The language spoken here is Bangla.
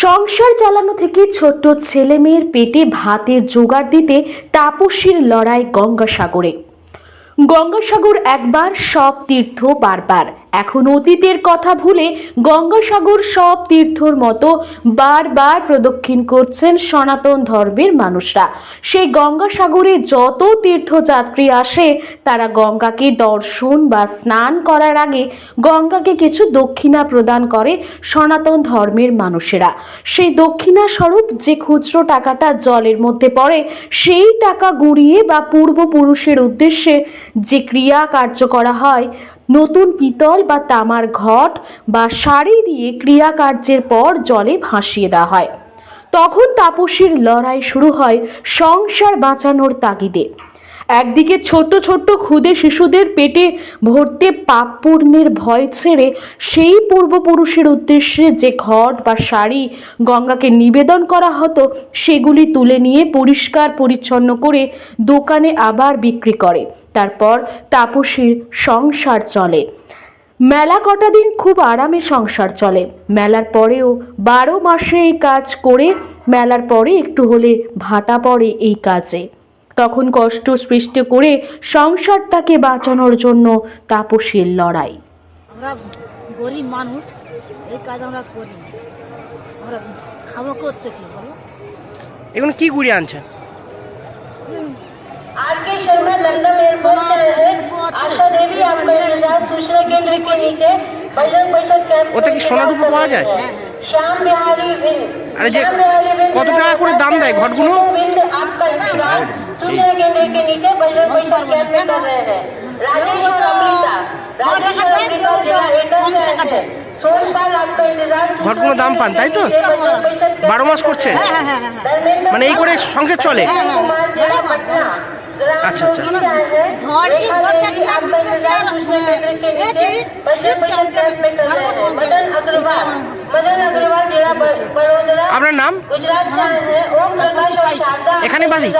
সংসার চালানো থেকে ছোট্ট ছেলে মেয়ের পেটে ভাতের জোগাড় দিতে তাপসীর লড়াই গঙ্গাসাগরে। গঙ্গাসাগর একবার সব তীর্থ বারবার। এখন অতীতের কথা ভুলে গঙ্গাসাগর সব তীর্থর মতো বারবার প্রদক্ষিণ করছেন সনাতন ধর্মের মানুষরা। সেই গঙ্গাসাগরে যত তীর্থযাত্রী আসে, তারা গঙ্গাকে দর্শন বা স্নান করার আগে গঙ্গাকে কিছু দক্ষিণা প্রদান করে সনাতন ধর্মের মানুষেরা। সেই দক্ষিণা স্বরূপ যে খুচরো টাকাটা জলের মধ্যে পড়ে, সেই টাকা গুঁড়িয়ে বা পূর্বপুরুষের উদ্দেশ্যে যে ক্রিয়া কার্য করা হয় নতুন পিতল বা তামার ঘট বা শাড়ি দিয়ে ক্রিয়া কার্যের পর জলে ভাসিয়ে দেওয়া হয়। তখন তাপসীর লড়াই শুরু হয় সংসার বাঁচানোর তাগিদে। একদিকে ছোট্ট ছোট্ট ক্ষুদে শিশুদের পেটে ভর্তি পাপ পূর্ণের ভয় ছেড়ে সেই পূর্বপুরুষের উদ্দেশ্যে যে ঘট বা শাড়ি গঙ্গাকে নিবেদন করা হতো, সেগুলি তুলে নিয়ে পরিষ্কার পরিচ্ছন্ন করে দোকানে আবার বিক্রি করে। তারপর তাপসীর সংসার চলে। মেলা কটা দিন খুব আরামে সংসার চলে। মেলার পরেও বারো মাসে এই কাজ করে মেলার পরে একটু হলে ভাটা পড়ে এই কাজে। তখন কষ্ট সৃষ্টি করে সংসার তাকে বাঁচানোর জন্য তাপসীর লড়াই। আমরা গরিব মানুষ এই কাজ আমরা করি আমরা খাব করতে কি বলো? এগুলো কি ঘুরিয়ে আনছেন? के शर्मा लंदन एयरपोर्ट से रहे आशा देवी आपका इंतजार सूचना केंद्र के नीचे बजरंग बजट कैंप ওতে কি সোনা রূপো পাওয়া যায় श्याम बिहारी विंद আরে যে श्याम बिहारी विंद কত টাকা করে দাম দেয় ঘটগুলো विंद आपका इंतजार सूचना केंद्र के नीचे बजरंग बजट कैंप में कर रहे हैं राजेश और अमृता राजेश और अमृता जिला एटम से आए हैं सोल साल आपका इंतजार ঘটগুলো দাম পান তাই তো বারো মাস করছেন হ্যাঁ হ্যাঁ হ্যাঁ হ্যাঁ মানে এই করে সংসার চলে আচ্ছা আচ্ছা ঝড় কি বর্ষা কি আর কিছু কি আর এই শীত কেমন আপনার নাম? এখানে বাসি?